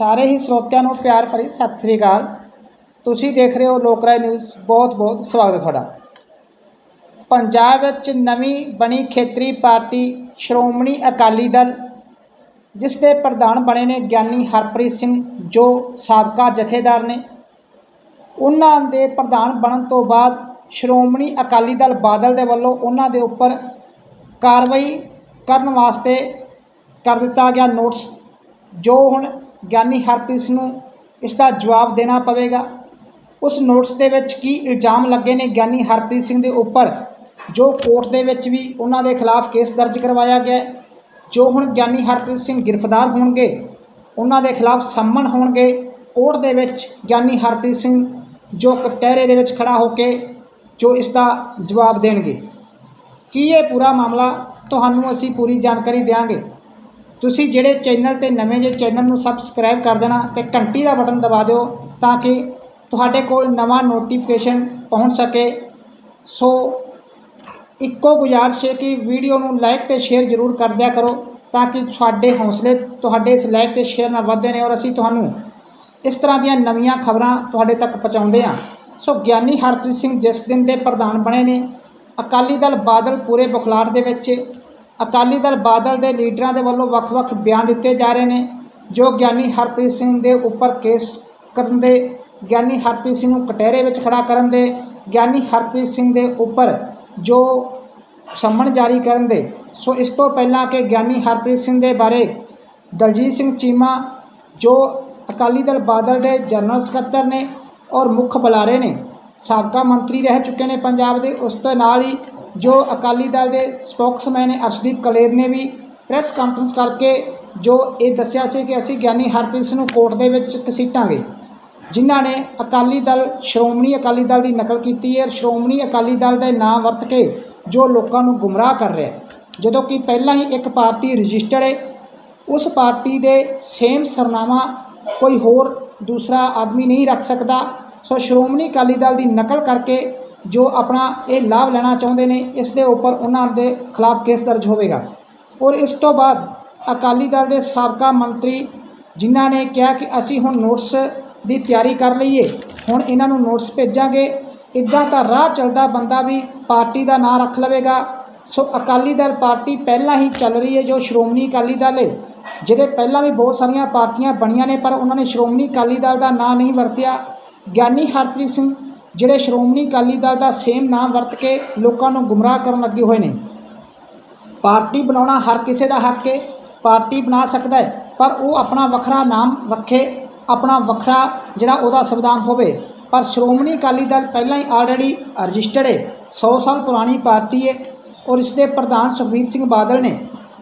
ਸਾਰੇ ਹੀ ਸਰੋਤਿਆਂ ਨੂੰ ਪਿਆਰ ਭਰੀ ਸਤਿ ਸ੍ਰੀ ਅਕਾਲ। ਤੁਸੀਂ ਦੇਖ ਰਹੇ ਹੋ ਲੋਕਰਾਏ ਨਿਊਜ਼। ਬਹੁਤ ਬਹੁਤ ਸਵਾਗਤ ਹੈ ਤੁਹਾਡਾ। ਪੰਜਾਬ ਵਿੱਚ ਨਵੀਂ ਬਣੀ ਖੇਤਰੀ ਪਾਰਟੀ ਸ਼੍ਰੋਮਣੀ ਅਕਾਲੀ ਦਲ, ਜਿਸ ਦੇ ਪ੍ਰਧਾਨ ਬਣੇ ਨੇ ਗਿਆਨੀ ਹਰਪ੍ਰੀਤ ਸਿੰਘ, ਜੋ ਸਾਬਕਾ ਜਥੇਦਾਰ ਨੇ। ਉਹਨਾਂ ਦੇ ਪ੍ਰਧਾਨ ਬਣਨ ਤੋਂ ਬਾਅਦ ਸ਼੍ਰੋਮਣੀ ਅਕਾਲੀ ਦਲ ਬਾਦਲ ਦੇ ਵੱਲੋਂ ਉਹਨਾਂ ਦੇ ਉੱਪਰ ਕਾਰਵਾਈ ਕਰਨ ਵਾਸਤੇ ਕਰ ਦਿੱਤਾ ਗਿਆ ਨੋਟਿਸ, ਜੋ ਹੁਣ ਗਿਆਨੀ ਹਰਪ੍ਰੀਤ ਸਿੰਘ ਨੂੰ ਇਸ ਦਾ ਜਵਾਬ ਦੇਣਾ ਪਵੇਗਾ। ਉਸ ਨੋਟਿਸ ਦੇ ਵਿੱਚ ਕੀ ਇਲਜ਼ਾਮ ਲੱਗੇ ਨੇ ਗਿਆਨੀ ਹਰਪ੍ਰੀਤ ਸਿੰਘ ਦੇ ਉੱਪਰ, ਜੋ ਕੋਰਟ ਦੇ ਵਿੱਚ ਵੀ ਉਹਨਾਂ ਦੇ ਖਿਲਾਫ ਕੇਸ ਦਰਜ ਕਰਵਾਇਆ ਗਿਆ ਜੋ ਹੁਣ ਗਿਆਨੀ ਹਰਪ੍ਰੀਤ ਸਿੰਘ ਗ੍ਰਿਫਤਾਰ ਹੋਣਗੇ, ਉਹਨਾਂ ਦੇ ਖਿਲਾਫ ਸੰਮਨ ਹੋਣਗੇ। ਕੋਰਟ ਦੇ ਵਿੱਚ ਗਿਆਨੀ ਹਰਪ੍ਰੀਤ ਸਿੰਘ ਜੋ ਕਟਹਿਰੇ ਦੇ ਵਿੱਚ ਖੜਾ ਹੋ ਕੇ ਜੋ ਇਸ ਦਾ ਜਵਾਬ ਦੇਣਗੇ। ਕੀ ਇਹ ਪੂਰਾ ਮਾਮਲਾ? ਤੁਹਾਨੂੰ ਅਸੀਂ ਪੂਰੀ ਜਾਣਕਾਰੀ ਦਿਆਂਗੇ। ਤੁਸੀਂ ਜਿਹੜੇ ਚੈਨਲ ਤੇ ਨਵੇਂ ਜੇ ਚੈਨਲ ਨੂੰ ਸਬਸਕ੍ਰਾਈਬ ਕਰ ਦੇਣਾ ਤੇ ਘੰਟੀ ਦਾ ਬਟਨ ਦਬਾ ਦਿਓ ਤਾਂ ਕਿ ਤੁਹਾਡੇ ਕੋਲ ਨਵਾਂ ਨੋਟੀਫਿਕੇਸ਼ਨ ਪਹੁੰਚ ਸਕੇ। ਸੋ ਇੱਕੋ ਗੁਜ਼ਾਰਿਸ਼ ਹੈ ਕਿ ਵੀਡੀਓ ਨੂੰ ਲਾਈਕ ਤੇ ਸ਼ੇਅਰ ਜ਼ਰੂਰ ਕਰ ਦਿਆ ਕਰੋ ਤਾਂ ਕਿ ਤੁਹਾਡੇ ਹੌਸਲੇ ਤੁਹਾਡੇ ਇਸ ਲਾਈਕ ਤੇ ਸ਼ੇਅਰ ਨਾਲ ਵਧਦੇ ਨੇ ਔਰ ਅਸੀਂ ਤੁਹਾਨੂੰ ਇਸ ਤਰ੍ਹਾਂ ਦੀਆਂ ਨਵੀਆਂ ਖਬਰਾਂ ਤੁਹਾਡੇ ਤੱਕ ਪਹੁੰਚਾਉਂਦੇ ਹਾਂ। ਸੋ ਗਿਆਨੀ ਹਰਪ੍ਰੀਤ ਸਿੰਘ ਜਿਸ ਦਿਨ ਦੇ ਪ੍ਰਧਾਨ ਬਣੇ ਨੇ, ਅਕਾਲੀ ਦਲ ਬਾਦਲ ਪੂਰੇ ਬੁਖਲਾਟ ਦੇ ਵਿੱਚ ਅਕਾਲੀ ਦਲ ਬਾਦਲ ਦੇ ਲੀਡਰਾਂ ਦੇ ਵੱਲੋਂ ਵੱਖ-ਵੱਖ ਬਿਆਨ ਦਿੱਤੇ ਜਾ ਰਹੇ ਨੇ, ਜੋ ਗਿਆਨੀ ਹਰਪ੍ਰੀਤ ਸਿੰਘ ਦੇ ਉੱਪਰ ਕੇਸ ਕਰਨ ਦੇ ਗਿਆਨੀ ਹਰਪ੍ਰੀਤ ਸਿੰਘ ਨੂੰ ਕਟਹਿਰੇ ਵਿੱਚ ਖੜਾ ਕਰਨ ਦੇ, ਗਿਆਨੀ ਹਰਪ੍ਰੀਤ ਸਿੰਘ ਦੇ ਉੱਪਰ ਜੋ ਸੰਮਣ ਜਾਰੀ ਕਰਨ ਦੇ। ਸੋ ਇਸ ਤੋਂ ਪਹਿਲਾਂ ਕਿ ਗਿਆਨੀ ਹਰਪ੍ਰੀਤ ਸਿੰਘ ਦੇ ਬਾਰੇ ਦਲਜੀਤ ਸਿੰਘ ਚੀਮਾ, ਜੋ ਅਕਾਲੀ ਦਲ ਬਾਦਲ ਦੇ ਜਨਰਲ ਸਕੱਤਰ ਨੇ ਔਰ ਮੁੱਖ ਬੁਲਾਰੇ ਨੇ, ਸਾਬਕਾ ਮੰਤਰੀ ਰਹਿ ਚੁੱਕੇ ਨੇ ਪੰਜਾਬ ਦੇ, ਉਸ ਤੋਂ ਨਾਲ ਹੀ ਜੋ ਅਕਾਲੀ ਦਲ ਦੇ ਸਪੋਕਸਮੈਨ ਅਰਸ਼ਦੀਪ ਕਲੇਰ ਨੇ ਵੀ ਪ੍ਰੈਸ ਕਾਨਫਰੰਸ ਕਰਕੇ ਜੋ ਇਹ ਦੱਸਿਆ ਸੀ ਕਿ ਅਸੀਂ ਗਿਆਨੀ ਹਰਪ੍ਰੀਤ ਸਿੰਘ ਨੂੰ ਕੋਰਟ ਦੇ ਵਿੱਚ ਘਸੀਟਾਂਗੇ, ਜਿਨ੍ਹਾਂ ਨੇ ਅਕਾਲੀ ਦਲ, ਸ਼੍ਰੋਮਣੀ ਅਕਾਲੀ ਦਲ ਦੀ ਨਕਲ ਕੀਤੀ ਹੈ ਸ਼੍ਰੋਮਣੀ ਅਕਾਲੀ ਦਲ ਦੇ ਨਾਂ ਵਰਤ ਕੇ ਜੋ ਲੋਕਾਂ ਨੂੰ ਗੁੰਮਰਾਹ ਕਰ ਰਿਹਾ ਜਦੋਂ ਕਿ ਪਹਿਲਾਂ ਹੀ ਇੱਕ ਪਾਰਟੀ ਰਜਿਸਟਰਡ ਹੈ, ਉਸ ਪਾਰਟੀ ਦੇ ਸੇਮ ਸਰਨਾਮਾ ਕੋਈ ਹੋਰ ਦੂਸਰਾ ਆਦਮੀ ਨਹੀਂ ਰੱਖ ਸਕਦਾ। ਸੋ ਸ਼੍ਰੋਮਣੀ ਅਕਾਲੀ ਦਲ ਦੀ ਨਕਲ ਕਰਕੇ ਜੋ ਆਪਣਾ ਇਹ ਲਾਭ ਲੈਣਾ ਚਾਹੁੰਦੇ ਨੇ, ਇਸ ਦੇ ਉੱਪਰ ਉਹਨਾਂ ਦੇ ਖਿਲਾਫ ਕੇਸ ਦਰਜ ਹੋਵੇਗਾ। ਔਰ ਇਸ ਤੋਂ ਬਾਅਦ ਅਕਾਲੀ ਦਲ ਦੇ ਸਾਬਕਾ ਮੰਤਰੀ ਜਿਨ੍ਹਾਂ ਨੇ ਕਿਹਾ ਕਿ ਅਸੀਂ ਹੁਣ ਨੋਟਿਸ ਦੀ ਤਿਆਰੀ ਕਰ ਲਈਏ, ਹੁਣ ਇਹਨਾਂ ਨੂੰ ਨੋਟਿਸ ਭੇਜਾਂਗੇ। ਇਦਾਂ ਤਾਂ ਰਾਹ ਚੱਲਦਾ ਬੰਦਾ ਵੀ ਪਾਰਟੀ ਦਾ ਨਾਂ ਰੱਖ ਲਵੇਗਾ। ਸੋ ਅਕਾਲੀ ਦਲ ਪਾਰਟੀ ਪਹਿਲਾਂ ਹੀ ਚੱਲ ਰਹੀ ਹੈ, ਜੋ ਸ਼੍ਰੋਮਣੀ ਅਕਾਲੀ ਦਲ ਹੈ, ਜਿਹਦੇ ਪਹਿਲਾਂ ਵੀ ਬਹੁਤ ਸਾਰੀਆਂ ਪਾਰਟੀਆਂ ਬਣੀਆਂ ਨੇ, ਪਰ ਉਹਨਾਂ ਨੇ ਸ਼੍ਰੋਮਣੀ ਅਕਾਲੀ ਦਲ ਦਾ ਨਾਂ ਨਹੀਂ ਵਰਤਿਆ। ਗਿਆਨੀ ਹਰਪ੍ਰੀਤ ਸਿੰਘ ਜਿਹੜੇ ਸ਼੍ਰੋਮਣੀ ਅਕਾਲੀ ਦਲ ਦਾ ਸੇਮ ਨਾਮ ਵਰਤ ਕੇ ਲੋਕਾਂ ਨੂੰ ਗੁੰਮਰਾਹ ਕਰਨ ਲੱਗੇ ਹੋਏ ਨੇ। ਪਾਰਟੀ ਬਣਾਉਣਾ ਹਰ ਕਿਸੇ ਦਾ ਹੱਕ ਹੈ ਪਾਰਟੀ ਬਣਾ ਸਕਦਾ ਹੈ, ਪਰ ਉਹ ਆਪਣਾ ਵੱਖਰਾ ਨਾਮ ਰੱਖੇ, ਆਪਣਾ ਵੱਖਰਾ ਜਿਹੜਾ ਉਹਦਾ ਸੰਵਿਧਾਨ ਹੋਵੇ। ਪਰ ਸ਼੍ਰੋਮਣੀ ਅਕਾਲੀ ਦਲ ਪਹਿਲਾਂ ਹੀ ਆਲਰੇਡੀ ਰਜਿਸਟਰਡ ਹੈ 100 ਸਾਲ ਪੁਰਾਣੀ ਪਾਰਟੀ ਹੈ ਔਰ ਇਸ ਦੇ ਪ੍ਰਧਾਨ ਸੁਖਬੀਰ ਸਿੰਘ ਬਾਦਲ ਨੇ,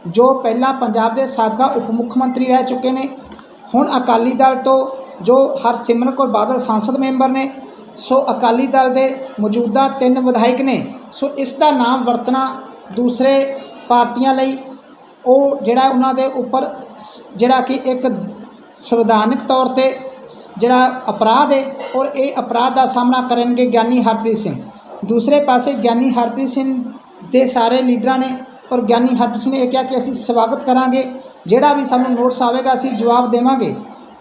ਜੋ ਪਹਿਲਾਂ ਪੰਜਾਬ ਦੇ ਸਾਬਕਾ ਉਪ ਮੁੱਖ ਮੰਤਰੀ ਰਹਿ ਚੁੱਕੇ ਨੇ, ਹੁਣ ਅਕਾਲੀ ਦਲ ਤੋਂ ਜੋ ਹਰਸਿਮਰਨ ਕੌਰ ਬਾਦਲ ਸੰਸਦ ਮੈਂਬਰ ਨੇ ਸੋ ਅਕਾਲੀ ਦਲ ਦੇ ਮੌਜੂਦਾ ਤਿੰਨ ਵਿਧਾਇਕ ਨੇ। ਸੋ ਇਸ ਦਾ ਨਾਮ ਵਰਤਣਾ ਦੂਸਰੇ ਪਾਰਟੀਆਂ ਲਈ ਉਹ ਜਿਹੜਾ ਉਹਨਾਂ ਦੇ ਉੱਪਰ ਸ- ਜਿਹੜਾ ਕਿ ਇੱਕ ਸੰਵਿਧਾਨਕ ਤੌਰ ਤੇ ਜਿਹੜਾ ਅਪਰਾਧ ਹੈ ਔਰ ਇਹ ਅਪਰਾਧ ਦਾ ਸਾਹਮਣਾ ਕਰਨਗੇ ਗਿਆਨੀ ਹਰਪ੍ਰੀਤ ਸਿੰਘ। ਦੂਸਰੇ ਪਾਸੇ ਗਿਆਨੀ ਹਰਪ੍ਰੀਤ ਸਿੰਘ ਦੇ ਸਾਰੇ ਲੀਡਰਾਂ ਨੇ ਔਰ ਗਿਆਨੀ ਹਰਪ੍ਰੀਤ ਸਿੰਘ ਨੇ ਇਹ ਕਿਹਾ ਕਿ ਅਸੀਂ ਸਵਾਗਤ ਕਰਾਂਗੇ। ਜਿਹੜਾ ਵੀ ਸਾਨੂੰ ਨੋਟਸ ਆਵੇਗਾ ਅਸੀਂ ਜਵਾਬ ਦੇਵਾਂਗੇ।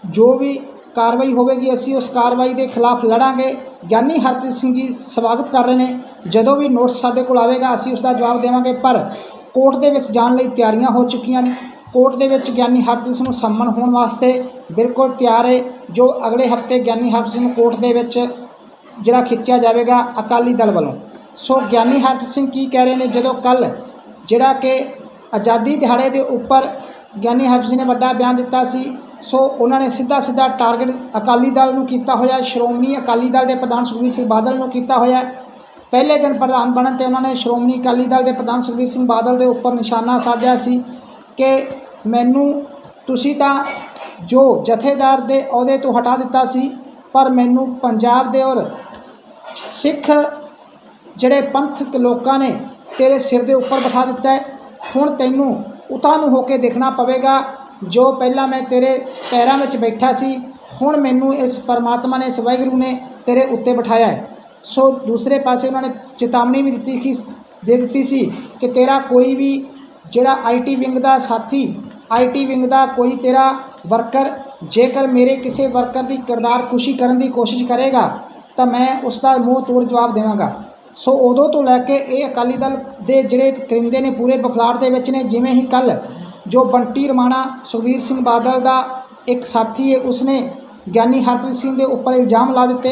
ਜੋ ਵੀ ਕਾਰਵਾਈ ਹੋਵੇਗੀ, ਅਸੀਂ ਉਸ ਕਾਰਵਾਈ ਦੇ ਖਿਲਾਫ ਲੜਾਂਗੇ। ਗਿਆਨੀ ਹਰਪ੍ਰੀਤ ਸਿੰਘ ਜੀ ਸਵਾਗਤ ਕਰ ਰਹੇ ਨੇ। ਜਦੋਂ ਵੀ ਨੋਟਿਸ ਸਾਡੇ ਕੋਲ ਆਵੇਗਾ, ਅਸੀਂ ਉਸ ਦਾ ਜਵਾਬ ਦੇਵਾਂਗੇ, ਪਰ ਕੋਰਟ ਦੇ ਵਿੱਚ ਜਾਣ ਲਈ ਤਿਆਰੀਆਂ ਹੋ ਚੁੱਕੀਆਂ ਨੇ। ਕੋਰਟ ਦੇ ਵਿੱਚ ਗਿਆਨੀ ਹਰਪ੍ਰੀਤ ਸਿੰਘ ਨੂੰ ਸੰਮਨ ਹੋਣ ਵਾਸਤੇ ਬਿਲਕੁਲ ਤਿਆਰ ਹੈ, ਜੋ ਅਗਲੇ ਹਫ਼ਤੇ ਗਿਆਨੀ ਹਰਪ੍ਰੀਤ ਸਿੰਘ ਨੂੰ ਕੋਰਟ ਦੇ ਵਿੱਚ ਜਿਹੜਾ ਖਿੱਚਿਆ ਜਾਵੇਗਾ, ਅਕਾਲੀ ਦਲ ਵੱਲੋਂ। ਸੋ ਗਿਆਨੀ ਹਰਪ੍ਰੀਤ ਸਿੰਘ ਕੀ ਕਹਿ ਰਹੇ ਨੇ? ਜਦੋਂ ਕੱਲ ਜਿਹੜਾ ਕਿ ਆਜ਼ਾਦੀ ਦਿਹਾੜੇ ਦੇ ਉੱਪਰ ਗਿਆਨੀ ਹਰਪ੍ਰੀਤ ਸਿੰਘ ਨੇ ਵੱਡਾ ਬਿਆਨ ਦਿੱਤਾ ਸੀ ਸੋ ਉਹਨਾਂ ਨੇ ਸਿੱਧਾ ਸਿੱਧਾ ਟਾਰਗੇਟ ਅਕਾਲੀ ਦਲ ਨੂੰ ਕੀਤਾ ਹੋਇਆ ਸ਼੍ਰੋਮਣੀ ਅਕਾਲੀ ਦਲ ਦੇ ਪ੍ਰਧਾਨ ਸੁਖਬੀਰ ਸਿੰਘ ਬਾਦਲ ਨੂੰ ਕੀਤਾ ਹੋਇਆ ਪਹਿਲੇ ਦਿਨ ਪ੍ਰਧਾਨ ਬਣਨ ਤੇ ਉਹਨਾਂ ਨੇ ਸ਼੍ਰੋਮਣੀ ਅਕਾਲੀ ਦਲ ਦੇ ਪ੍ਰਧਾਨ ਸੁਖਬੀਰ ਸਿੰਘ ਬਾਦਲ ਦੇ ਉੱਪਰ ਨਿਸ਼ਾਨਾ ਸਾਧਿਆ ਸੀ ਕਿ ਮੈਨੂੰ ਤੁਸੀਂ ਤਾਂ ਜੋ ਜਥੇਦਾਰ ਦੇ ਅਹੁਦੇ ਤੋਂ ਹਟਾ ਦਿੱਤਾ ਸੀ, ਪਰ ਮੈਨੂੰ ਪੰਜਾਬ ਦੇ ਔਰ ਸਿੱਖ ਜਿਹੜੇ ਪੰਥਕ ਲੋਕਾਂ ਨੇ ਤੇਰੇ ਸਿਰ ਦੇ ਉੱਪਰ ਬਿਠਾ ਦਿੱਤਾ ਹੈ। ਹੁਣ ਤੈਨੂੰ ਉਤਾਂ ਨੂੰ ਹੋ ਕੇ ਦੇਖਣਾ ਪਵੇਗਾ ਜੋ ਪਹਿਲਾਂ ਮੈਂ ਤੇਰੇ ਪੈਰਾਂ ਵਿੱਚ ਬੈਠਾ ਸੀ, ਹੁਣ ਮੈਨੂੰ ਇਸ ਪਰਮਾਤਮਾ ਨੇ, ਇਸ ਵਾਹਿਗੁਰੂ ਨੇ ਤੇਰੇ ਉੱਤੇ ਬਿਠਾਇਆ ਹੈ। ਸੋ ਦੂਸਰੇ ਪਾਸੇ ਉਹਨਾਂ ਨੇ ਚੇਤਾਵਨੀ ਵੀ ਦਿੱਤੀ ਕਿ ਦੇ ਦਿੱਤੀ ਸੀ ਕਿ ਤੇਰਾ ਕੋਈ ਵੀ ਜਿਹੜਾ ਆਈਟੀ ਵਿੰਗ ਦਾ ਸਾਥੀ ਆਈਟੀ ਵਿੰਗ ਦਾ ਕੋਈ ਤੇਰਾ ਵਰਕਰ, ਜੇਕਰ ਮੇਰੇ ਕਿਸੇ ਵਰਕਰ ਦੀ ਕਿਰਦਾਰ ਖੁਸ਼ੀ ਕਰਨ ਦੀ ਕੋਸ਼ਿਸ਼ ਕਰੇਗਾ, ਤਾਂ ਮੈਂ ਉਸ ਦਾ ਮੂੰਹ ਤੋੜ ਜਵਾਬ ਦੇਵਾਂਗਾ। ਸੋ ਉਦੋਂ ਤੋਂ ਲੈ ਕੇ ਇਹ ਅਕਾਲੀ ਦਲ ਦੇ ਜਿਹੜੇ ਕਰਿੰਦੇ ਨੇ, ਪੂਰੇ ਬਖਲਾੜ ਦੇ ਵਿੱਚ ਨੇ, ਜਿਵੇਂ ਹੀ ਕੱਲ ਜੋ ਬੰਟੀ ਰਮਾਣਾ ਸੁਖਬੀਰ ਸਿੰਘ ਬਾਦਲ ਦਾ ਇੱਕ ਸਾਥੀ ਹੈ, ਉਸਨੇ ਗਿਆਨੀ ਹਰਪ੍ਰੀਤ ਸਿੰਘ ਦੇ ਉੱਪਰ ਇਲਜ਼ਾਮ ਲਾ ਦਿੱਤੇ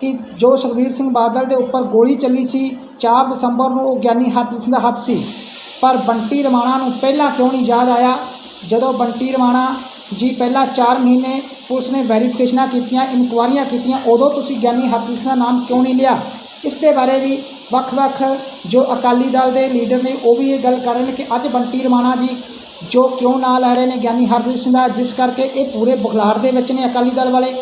ਕਿ ਜੋ ਸੁਖਬੀਰ ਸਿੰਘ ਬਾਦਲ ਦੇ ਉੱਪਰ ਗੋਲੀ ਚੱਲੀ ਸੀ 4 ਦਸੰਬਰ ਨੂੰ ਉਹ ਗਿਆਨੀ ਹਰਪ੍ਰੀਤ ਸਿੰਘ ਦਾ ਹੱਥ ਸੀ। ਪਰ ਬੰਟੀ ਰਮਾਣਾ ਨੂੰ ਪਹਿਲਾਂ ਕਿਉਂ ਨਹੀਂ ਯਾਦ ਆਇਆ? ਜਦੋਂ ਬੰਟੀ ਰਮਾਣਾ ਜੀ ਪਹਿਲਾਂ 4 ਮਹੀਨੇ ਪੁਲਿਸ ਨੇ ਵੈਰੀਫਿਕੇਸ਼ਨਾਂ ਕੀਤੀਆਂ ਇਨਕੁਆਰੀਆਂ ਕੀਤੀਆਂ, ਉਦੋਂ ਤੁਸੀਂ ਗਿਆਨੀ ਹਰਪ੍ਰੀਤ ਸਿੰਘ ਦਾ ਨਾਮ ਕਿਉਂ ਨਹੀਂ ਲਿਆ? ਇਸ ਦੇ ਬਾਰੇ ਵੀ ਵੱਖ-ਵੱਖ ਜੋ ਅਕਾਲੀ ਦਲ ਦੇ ਲੀਡਰ ਨੇ, ਉਹ ਵੀ ਇਹ ਗੱਲ ਕਰ ਰਹੇ ਨੇ ਕਿ ਅੱਜ ਬੰਟੀ ਰਮਾਣਾ ਜੀ ਜੋ ਕਿਉਂ ਨਾਂ ਲੈ ਰਹੇ ਨੇ ਗਿਆਨੀ ਹਰਪ੍ਰੀਤ ਸਿੰਘ ਦਾ, ਜਿਸ ਕਰਕੇ ਇਹ ਪੂਰੇ ਬੁਖਲਾੜ ਦੇ ਵਿੱਚ ਨੇ ਅਕਾਲੀ ਦਲ ਵਾਲੇ।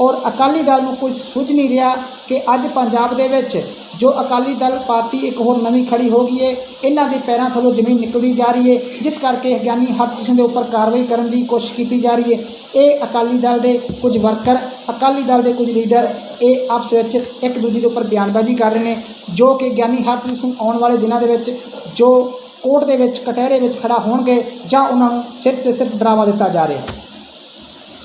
ਔਰ ਅਕਾਲੀ ਦਲ ਨੂੰ ਕੁਝ ਸੁੱਝ ਨਹੀਂ ਰਿਹਾ ਕਿ ਅੱਜ ਪੰਜਾਬ ਦੇ ਵਿੱਚ ਜੋ ਅਕਾਲੀ ਦਲ ਪਾਰਟੀ ਇੱਕ ਹੋਰ ਨਵੀਂ ਖੜੀ ਹੋ ਗਈ ਹੈ ਇਹਨਾਂ ਦੇ ਪੈਰਾਂ ਥੱਲੋਂ ਜ਼ਮੀਨ ਨਿਕਲਦੀ ਜਾ ਰਹੀ ਹੈ ਜਿਸ ਕਰਕੇ ਗਿਆਨੀ ਹਰਪ੍ਰੀਤ ਸਿੰਘ ਦੇ ਉੱਪਰ ਕਾਰਵਾਈ ਕਰਨ ਦੀ ਕੋਸ਼ਿਸ਼ ਕੀਤੀ ਜਾ ਰਹੀ ਹੈ ਇਹ ਅਕਾਲੀ ਦਲ ਦੇ ਕੁਝ ਵਰਕਰ, ਅਕਾਲੀ ਦਲ ਦੇ ਕੁਝ ਲੀਡਰ, ਇਹ ਆਪਸ ਵਿੱਚ ਇੱਕ ਦੂਜੇ ਦੇ ਉੱਪਰ ਬਿਆਨਬਾਜ਼ੀ ਕਰ ਰਹੇ ਨੇ, ਜੋ ਕਿ ਗਿਆਨੀ ਹਰਪ੍ਰੀਤ ਸਿੰਘ ਆਉਣ ਵਾਲੇ ਦਿਨਾਂ ਦੇ ਵਿੱਚ ਜੋ ਕੋਰਟ ਦੇ ਵਿੱਚ, ਕਟਹਿਰੇ ਵਿੱਚ ਖੜਾ ਹੋਣਗੇ ਜਾਂ ਉਹਨਾਂ ਨੂੰ ਸਿਰਫ ਤੇ ਸਿਰਫ ਡਰਾਵਾ ਦਿੱਤਾ ਜਾ ਰਿਹਾ ਹੈ।